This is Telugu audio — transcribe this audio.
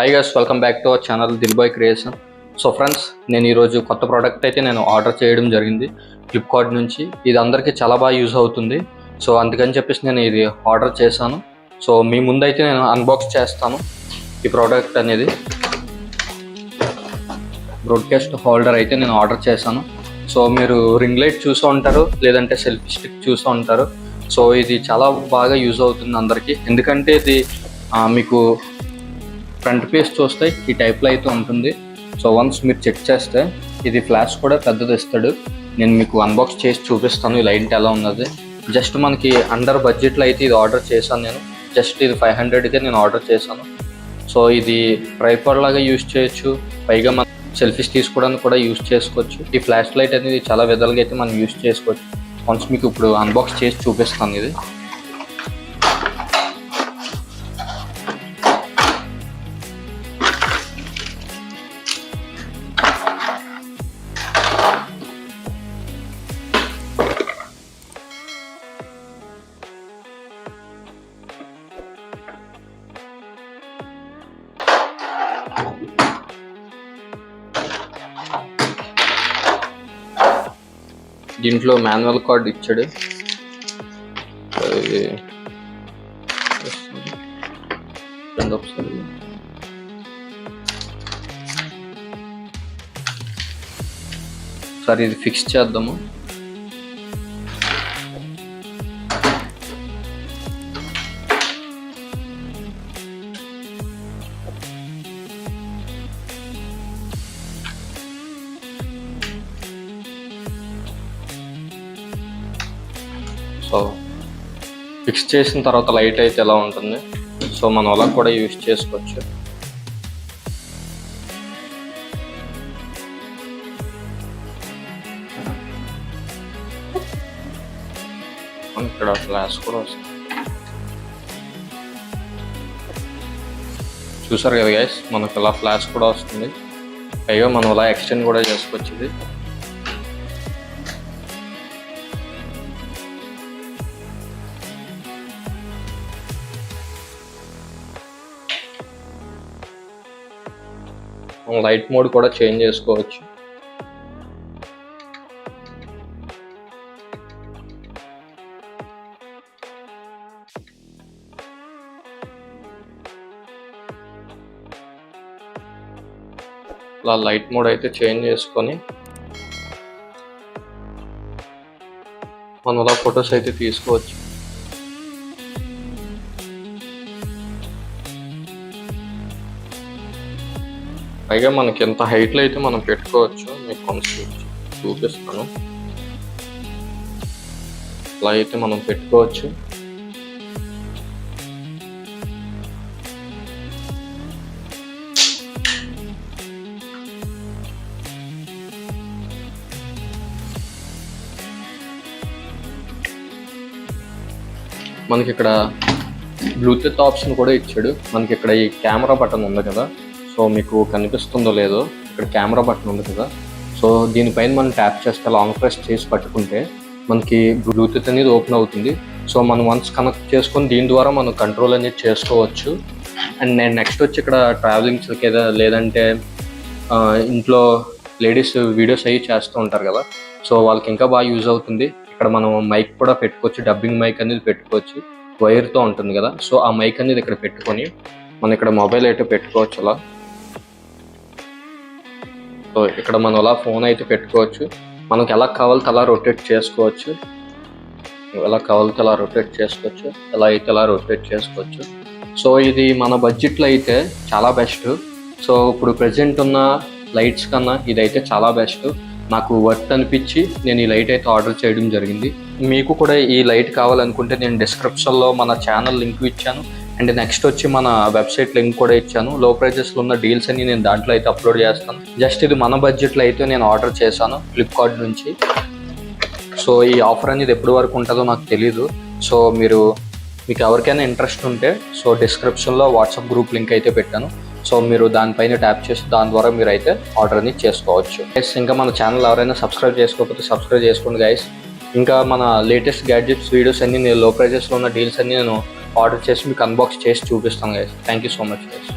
Hi guys welcome back to our channel Dil boy creation so friends నేను ఈరోజు కొత్త ప్రోడక్ట్ అయితే నేను ఆర్డర్ చేయడం జరిగింది. ఫ్లిప్కార్ట్ నుంచి. ఇది అందరికీ చాలా బాగా యూజ్ అవుతుంది. సో అందుకని చెప్పేసి నేను ఇది ఆర్డర్ చేశాను. సో మీ ముందైతే నేను అన్బాక్స్ చేస్తాను ఈ ప్రోడక్ట్ అనేది. బ్రోడ్కాస్ట్ హోల్డర్ అయితే నేను ఆర్డర్ చేశాను. సో మీరు రింగ్ లైట్ చూసూ ఉంటారు లేదంటే సెల్ఫీ స్టిక్ చూసూ ఉంటారు. సో ఇది చాలా బాగా యూజ్ అవుతుంది అందరికీ. ఎందుకంటే ఇది మీకు ఫ్రంట్ పేజ్ చూస్తే ఈ టైప్లో అయితే ఉంటుంది. సో వన్స్ మీరు చెక్ చేస్తే ఇది ఫ్లాష్ కూడా పెద్దది ఇస్తాడు. నేను మీకు అన్బాక్స్ చేసి చూపిస్తాను ఈ లైట్ ఎలా ఉన్నది. జస్ట్ మనకి అండర్ బడ్జెట్లో అయితే ఇది ఆర్డర్ చేశాను నేను. జస్ట్ ఇది ఫైవ్ హండ్రెడ్కే నేను ఆర్డర్ చేశాను. సో ఇది ట్రైపర్ లాగా యూజ్ చేయొచ్చు. పైగా మనం సెల్ఫీస్ తీసుకోవడానికి కూడా యూజ్ చేసుకోవచ్చు. ఈ ఫ్లాష్ లైట్ అనేది చాలా విధాలుగా అయితే మనం యూజ్ చేసుకోవచ్చు. వన్స్ మీకు ఇప్పుడు అన్బాక్స్ చేసి చూపిస్తాను ఇది. దీంట్లో మాన్యువల్ కార్డ్ ఇచ్చాడు. రెండు ఒకసారి సరే ఇది ఫిక్స్ చేద్దాము. సో ఫిక్స్ చేసిన తర్వాత లైట్ అయితే ఎలా ఉంటుంది? సో మనం అలా కూడా యూస్ చేసుకోవచ్చు. ఇక్కడ ఫ్లాష్ కూడా వస్తుంది. చూసారు కదా గైస్ మనకు ఇలా ఫ్లాష్ కూడా వస్తుంది. పైగా మనం ఇలా ఎక్స్టెండ్ కూడా చేసుకోవచ్చు ఇది. లైట్ మోడ్ కూడా చేంజ్ చేసుకోవచ్చు. ఇలా లైట్ మోడ్ అయితే చేంజ్ చేసుకొని మనం అలా ఫొటోస్ అయితే తీసుకోవచ్చు. పైగా మనకి ఎంత హైట్లో అయితే మనం పెట్టుకోవచ్చు మీకు కొంచెం చూపిస్తాను. అలా అయితే మనం పెట్టుకోవచ్చు. మనకి ఇక్కడ బ్లూటూత్ ఆప్షన్ కూడా ఇచ్చాడు. మనకి ఇక్కడ ఈ కెమెరా బటన్ ఉంది కదా. సో మీకు కనిపిస్తుందో లేదో ఇక్కడ కెమెరా బటన్ ఉంది కదా. సో దీనిపైన మనం ట్యాప్ చేస్తే లాంగ్ ప్రెస్ చేసి పట్టుకుంటే మనకి బ్లూటూత్ అనేది ఓపెన్ అవుతుంది. సో మనం వన్స్ కనెక్ట్ చేసుకొని దీని ద్వారా మనం కంట్రోల్ అనేది చేసుకోవచ్చు. అండ్ నేను నెక్స్ట్ వచ్చి ఇక్కడ ట్రావెలింగ్స్కి ఏదో లేదంటే ఇంట్లో లేడీస్ వీడియోస్ అవి చేస్తూ ఉంటారు కదా. సో వాళ్ళకి ఇంకా బాగా యూజ్ అవుతుంది. ఇక్కడ మనం మైక్ కూడా పెట్టుకోవచ్చు. డబ్బింగ్ మైక్ అనేది పెట్టుకోవచ్చు. వైర్తో ఉంటుంది కదా. సో ఆ మైక్ అనేది ఇక్కడ పెట్టుకొని మనం ఇక్కడ మొబైల్ అయితే పెట్టుకోవచ్చు అలా సో ఇక్కడ మనం అలా ఫోన్ అయితే పెట్టుకోవచ్చు. మనకి ఎలా కావాలితే అలా రొటేట్ చేసుకోవచ్చు. ఎలా కావాలితే అలా రొటేట్ చేసుకోవచ్చు. ఎలా అయితే అలా రొటేట్ చేసుకోవచ్చు. సో ఇది మన బడ్జెట్లో అయితే చాలా బెస్ట్ సో ఇప్పుడు ప్రజెంట్ ఉన్న లైట్స్ కన్నా ఇదైతే చాలా బెస్ట్ నాకు వర్త్ అనిపించి నేను ఈ లైట్ అయితే ఆర్డర్ చేయడం జరిగింది. మీకు కూడా ఈ లైట్ కావాలనుకుంటే నేను డిస్క్రిప్షన్లో మన ఛానల్ లింక్ ఇచ్చాను. అండ్ నెక్స్ట్ వచ్చి మన వెబ్సైట్ లింక్ కూడా ఇచ్చాను. లో ప్రైజెస్లో ఉన్న డీల్స్ అన్ని నేను దాంట్లో అయితే అప్లోడ్ చేస్తాను. జస్ట్ ఇది మన బడ్జెట్లో అయితే నేను ఆర్డర్ చేశాను ఫ్లిప్కార్ట్ నుంచి. సో ఈ ఆఫర్ అనేది ఎప్పటి వరకు ఉంటుందో నాకు తెలీదు. సో మీరు మీకు ఎవరికైనా ఇంట్రెస్ట్ ఉంటే సో డిస్క్రిప్షన్లో వాట్సాప్ గ్రూప్ లింక్ అయితే పెట్టాను. సో మీరు దానిపైన ట్యాప్ చేసి దాని ద్వారా మీరు అయితే ఆర్డర్ అనేది చేసుకోవచ్చు. గైస్ ఇంకా మన ఛానల్ ఎవరైనా సబ్స్క్రైబ్ చేసుకోకపోతే సబ్స్క్రైబ్ చేసుకోండి గైస్ ఇంకా మన లేటెస్ట్ గ్యాడ్జెట్స్ వీడియోస్ అన్ని నేను లో ప్రైజెస్లో ఉన్న డీల్స్ అన్ని నేను ఆర్డర్ చేసి మీకు అన్బాక్స్ చేసి చూపిస్తాను guys thank you so much guys